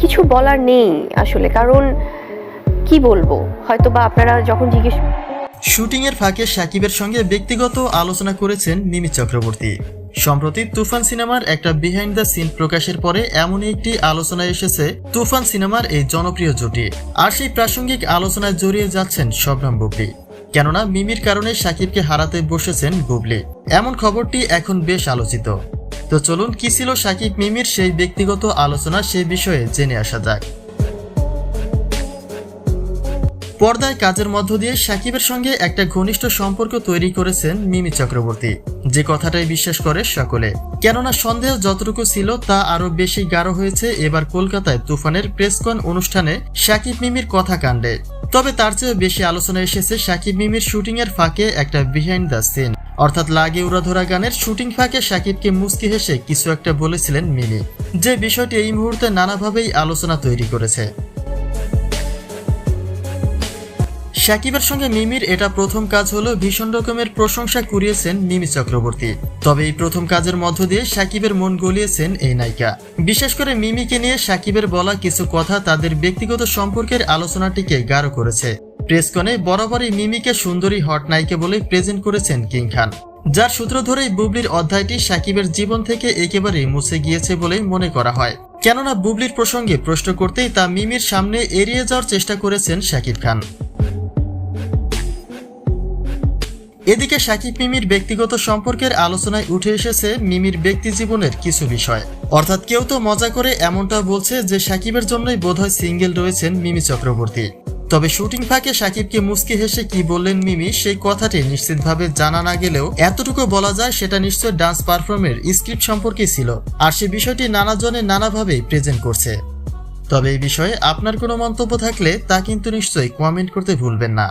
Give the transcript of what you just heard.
কিছু বলার নেই আসলে, কারণ কি বলব? হয়তো বা আপনারা যখন জিজ্ঞেস শুটিংয়ের ফাঁকে সাকিবের সঙ্গে ব্যক্তিগত আলোচনা করেছেন মিমি চক্রবর্তী। সম্প্রতি তুফান সিনেমার একটা বিহাইন্ড দ্য সিন প্রকাশের পরে এমনই একটি আলোচনা এসেছে তুফান সিনেমার এই জনপ্রিয় জুটি। আর সেই প্রাসঙ্গিক আলোচনায় জড়িয়ে যাচ্ছেন শবনম বুবলি। কেননা মিমির কারণে সাকিবকে হারাতে বসেছেন বুবলি। এমন খবরটি এখন বেশ আলোচিত। তো চলুন, কি ছিল সাকিব মিমির সেই ব্যক্তিগত আলোচনা সেই বিষয়ে জেনে আসা যাক। পর্দায় কাজের মধ্য দিয়ে সাকিবের সঙ্গে একটা ঘনিষ্ঠ সম্পর্ক তৈরি করেছেন মিমি চক্রবর্তী। যে কথাটাই বিশ্বাস করে সকলে। কেননা সন্দেহ যতটুকু ছিল তা আরও বেশি গাঢ় হয়েছে এবার কলকাতায় তুফানের প্রেসকন অনুষ্ঠানে সাকিব মিমির কথা কাণ্ডে। তবে তার চেয়েও বেশি আলোচনা এসেছে সাকিব মিমির শুটিং এর ফাঁকে একটা বিহাইন্ড দ্য সিন অর্থাৎ লাগে উড়াধরা গানের শুটিং ফাঁকে সাকিবকে মুস্কি হেসে কিছু একটা বলেছিলেন মিমি। যে বিষয়টি এই মুহূর্তে নানাভাবেই আলোচনা তৈরি করেছে। সাকিবের সঙ্গে মিমির এটা প্রথম কাজ হলো ভীষণ রকমের প্রশংসা কুড়িয়েছেন মিমি চক্রবর্তী। তবে এই প্রথম কাজের মধ্য দিয়ে সাকিবের মন গলিয়েছেন এই নায়িকা। বিশেষ করে মিমিকে নিয়ে সাকিবের বলা কিছু কথা তাদের ব্যক্তিগত সম্পর্কের আলোচনাটিকে গাঢ় করেছে। প্রেসকনে বরাবরই মিমিকে সুন্দরী হট নায়িকা বলে প্রেজেন্ট করেছেন কিং খান। যার সূত্র ধরেই বুবলির অধ্যায়টি সাকিবের জীবন থেকে একেবারেই মুছে গিয়েছে বলেই মনে করা হয়। কেননা বুবলির প্রসঙ্গে প্রশ্ন করতেই তা মিমির সামনে এড়িয়ে যাওয়ার চেষ্টা করেছেন সাকিব খান। এদিকে সাকিব মিমির ব্যক্তিগত সম্পর্কের আলোচনায় উঠে এসেছে মিমির ব্যক্তি জীবনের কিছু বিষয়। অর্থাৎ কেউ তো মজা করে এমনটা বলছে যে সাকিবের জন্যই বোধহয় সিঙ্গেল রয়েছেন মিমি চক্রবর্তী। তবে শুটিং ফাঁকে সাকিবকে মুচকি হেসে কি বললেন মিমি, সেই কথাটি নিশ্চিতভাবে জানা না গেলেও এতটুকু বলা যায় সেটা নিশ্চয় ডান্স পারফর্মের স্ক্রিপ্ট সম্পর্কে ছিল। আর সে বিষয়টি নানাজনে নানাভাবেই প্রেজেন্ট করছে। তবে এই বিষয়ে আপনার কোনো মন্তব্য থাকলে তা কিন্তু নিশ্চয়ই কমেন্ট করতে ভুলবেন না।